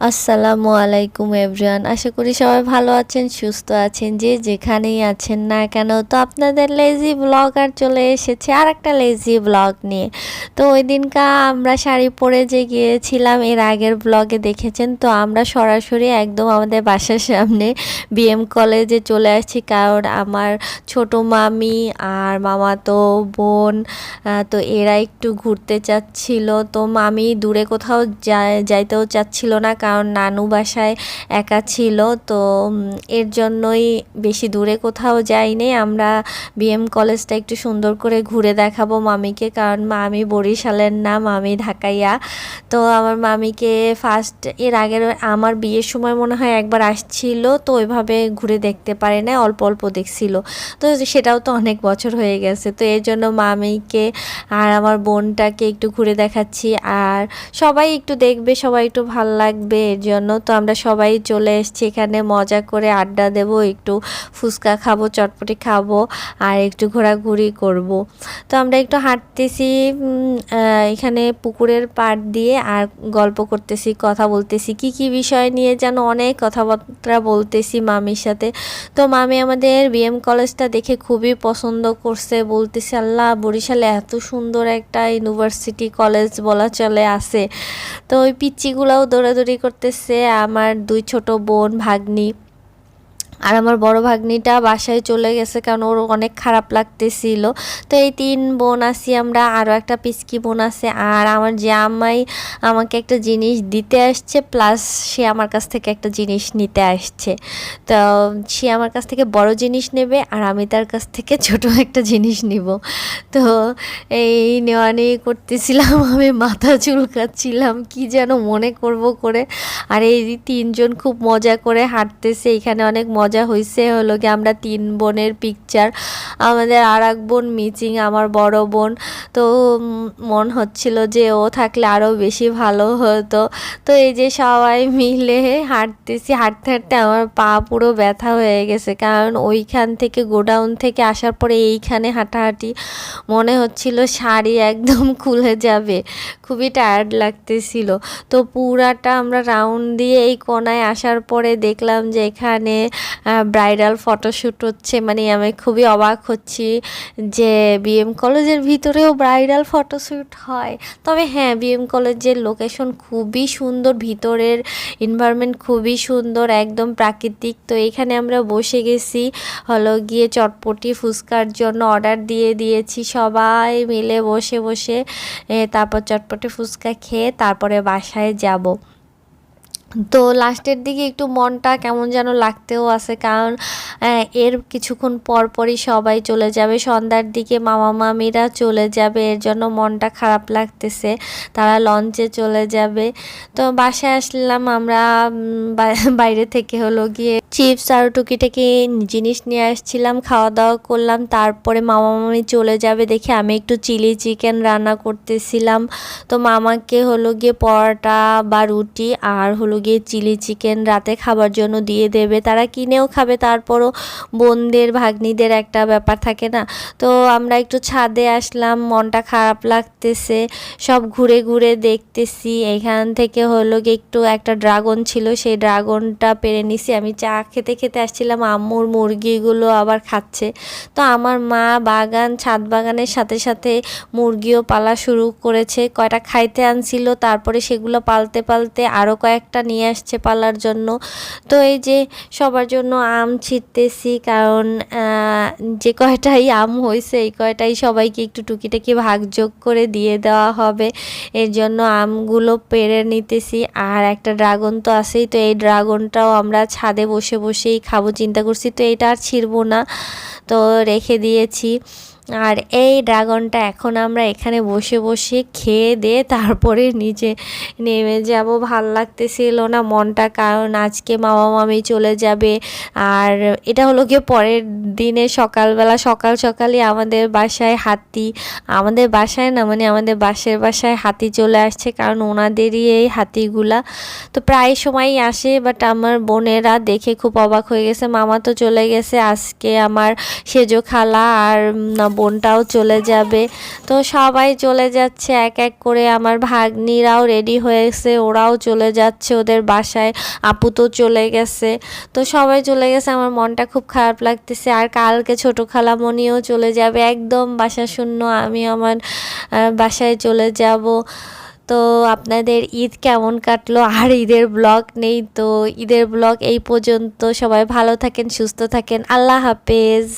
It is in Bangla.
আসসালামু আলাইকুম এভরিওয়ান। আশা করি সবাই ভালো আছেন, সুস্থ আছেন, যে যেখানেই আছেন না কেন। তো আপনাদের লেজি ব্লগ আর চলে এসেছে আর একটা লেজি ব্লগ নিয়ে। তো ওই দিনকা আমরা শাড়ি পরে যে গিয়েছিলাম, এর আগের ব্লগে দেখেছেন? তো আমরা সরাসরি একদম আমাদের বাসার সামনে বিএম কলেজে চলে আসছি। কারণ আমার ছোট মামি আর মামা তো বোন তো এরা একটু ঘুরতে চাচ্ছিল। তো মামি দূরে কোথাও যাইতেও চাচ্ছিল না। কারণ নানু বাসায় একা ছিল, তো এর জন্যই বেশি দূরে কোথাও যাইনি। আমরা বিএম কলেজটা একটু সুন্দর করে ঘুরে দেখাবো মামিকে, কারণ মামি বরিশালের না, মামি ঢাকাইয়া। তো আমার মামিকে ফার্স্ট এর আগের, আমার বিয়ের সময় মনে হয় একবার আসছিল, তো ওইভাবে ঘুরে দেখতে পারে না অল্প অল্প দেখছিল। তো সেটাও তো অনেক বছর হয়ে গেছে, তো এর জন্য মামিকে আর আমার বোনটাকে একটু ঘুরে দেখাচ্ছি। আর সবাই একটু দেখবে, সবাই একটু ভালো লাগবে। এর জন্য তো আমরা সবাই চলে এসেছি এখানে। মজা করে আড্ডা দেব, একটু ফুচকা খাব, চটপটি খাব, আর একটু ঘোরাঘুরি করব। তো আমরা একটু হাঁটতেছি এখানে পুকুরের পাড় দিয়ে আর গল্প করতেছি, কথা বলতেছি। কি কি বিষয় নিয়ে যেন অনেক কথাবার্তা বলতেছি মামির সাথে। তো মামি আমাদের বিএম কলেজটা দেখে খুবই পছন্দ করছে, বলতেছে, আল্লাহ, বরিশালে এত সুন্দর একটা ইউনিভার্সিটি কলেজ বলা চলে আছে। তো ওই পিচ্চিগুলাও দৌড়াদৌড়ি করতেছে আমার দুই ছোট বোন ভাগ্নি। আর আমার বড় ভাগ্নিটা বাসায় চলে গেছে কারণ ওর অনেক খারাপ লাগতেছিল। তো এই তিন বোন আছি আমরা, আরও একটা পিচকি বোন আছে আর আমার জামাই আমাকে একটা জিনিস দিতে আসছে, প্লাস সে আমার কাছ থেকে একটা জিনিস নিতে আসছে। তো সে আমার কাছ থেকে বড় জিনিস নেবে আর আমি তার কাছ থেকে ছোট একটা জিনিস নিব। তো এই নেওয়া নিয়ে করতেছিলাম, আমি মাথা চুলকাচ্ছিলাম, কি যেন মনে করব করে। আর এই তিনজন খুব মজা করে হাঁটতেছে, এখানে অনেক মজা হয়েছে হলো কি আমরা তিন বোনের পিকচার আমাদের আর এক বোন মিচিং, আমার বড় বোন। তো মন হচ্ছিল যে ও থাকলে আরও বেশি ভালো হতো। তো এই যে সবাই মিলে হাঁটতেছি, হাঁটতে হাঁটতে আমার পা পুরো ব্যথা হয়ে গেছে। কারণ ওইখান থেকে, গোডাউন থেকে আসার পরে এইখানে হাঁটাহাঁটি মনে হচ্ছিল শাড়ি একদম খুলে যাবে। খুবই টায়ার্ড লাগতেছিল। তো পুরাটা আমরা রাউন্ড দিয়ে এই কোনায় আসার পরে দেখলাম যে এখানে ব্রাইডাল ফটোশ্যুট হচ্ছে মানে আমি খুবই অবাক হচ্ছি যে বিএম কলেজের ভিতরেও ব্রাইডাল ফটোশ্যুট হয়। তবে হ্যাঁ বিএম কলেজের লোকেশন খুবই সুন্দর, ভিতরের এনভায়রনমেন্ট খুবই সুন্দর, একদম প্রাকৃতিক। তো এখানে আমরা বসে গেছি, হলো গিয়ে চটপটি ফুচকার জন্য অর্ডার দিয়ে দিয়েছি, সবাই মিলে বসে বসে তারপর চটপটি ফুচকা খেয়ে তারপরে বাসায় যাব। তো লাস্টের দিকে একটু মনটা কেমন যেন লাগতেও আছে, কারণ এর কিছুক্ষণ পর পরই সবাই চলে যাবে। সন্ধ্যার দিকে মামা মামিরা চলে যাবে, এর জন্য মনটা খারাপ লাগতেছে। তারা লঞ্চে চলে যাবে। তো বাসায় আসলাম আমরা বাইরে থেকে হলো গিয়ে চিপস আর টুকিটাকি জিনিস নিয়ে আসছিলাম খাওয়া দাওয়া করলাম। তারপরে মামা মামি চলে যাবে দেখে আমি একটু চিলি চিকেন রান্না করতেছিলাম। তো মামাকে হলো গিয়ে পরোটা বা রুটি আর হলো গিয়ে চিলি চিকেন রাতে খাবার জন্য দিয়ে দেবে। তারা কিনেও খাবে, তারপরও বোনদের, ভাগ্নিদের একটা ব্যাপার থাকে না। তো আমরা একটু ছাদে আসলাম, মনটা খারাপ লাগতেছে। সব ঘুরে ঘুরে দেখতেছি। এখান থেকে হলো গিয়ে একটু একটা ড্রাগন ছিল, সেই ড্রাগনটা পেরে নিছি। আমি চা খেতে খেতে আসছিলাম, আম্মুর মুরগিগুলো আবার খাচ্ছে। তো আমার মা বাগান, ছাদ বাগানের সাথে সাথে মুরগিও পালা শুরু করেছে। কয়টা খাইতে আনছিল, তারপরে সেগুলো পালতে পালতে আরও কয়েকটা নিয়ে আসছে পালার জন্য। তো এই যে সবার জন্য আম ছিটতেছি, কারণ যে কয়টাই আম হয়েছে এই কয়টাই সবাইকে একটু টুকিটাকি ভাগযোগ করে দিয়ে দেওয়া হবে। এর জন্য আমগুলো পেরে নিতেছি। আর একটা ড্রাগন তো আছেই, তো এই ড্রাগনটাও আমরা ছাদে বসে বসেই খাব। চিন্তা করছি তো এটা আর ছিড়বো না। তো রেখে দিয়েছি। আর এই ড্রাগনটা এখন আমরা এখানে বসে বসে খেয়ে দিয়ে তারপরে নিচে নেমে যাব। ভালো লাগতেছিল না মনটা, কারণ আজকে মামা মামি চলে যাবে। আর এটা হলো গিয়ে পরের দিনে সকালবেলা, সকাল সকালই আমাদের বাসায় হাতি, আমাদের বাসায় না মানে আমাদের বাসের বাসায় হাতি চলে আসছে, কারণ ওনাদেরই এই হাতিগুলা তো প্রায় সময়ই আসে বাট আমার বোনেরা দেখে খুব অবাক হয়ে গেছে। মামা তো চলে গেছে আজকে আমার সেজো খালা আর বোনটাও চলে যাবে। তো সবাই চলে যাচ্ছে, এক এক করে আমার ভাগ্নিরাও রেডি হয়েছে, ওরাও চলে যাচ্ছে ওদের বাসায়, আপু তো চলে গেছে। তো সবাই চলে গেছে, আমার মনটা খুব খারাপ লাগতেছে। আর কালকে ছোট খালামণিও চলে যাবে, একদম বাসা শূন্য, আমি আমার বাসায় চলে যাব। তো আপনাদের ঈদ কেমন কাটলো? আর ঈদের ব্লগ নেই তো, ঈদের ব্লগ এই পর্যন্ত। সবাই ভালো থাকেন, সুস্থ থাকেন, আল্লাহ হাফেজ।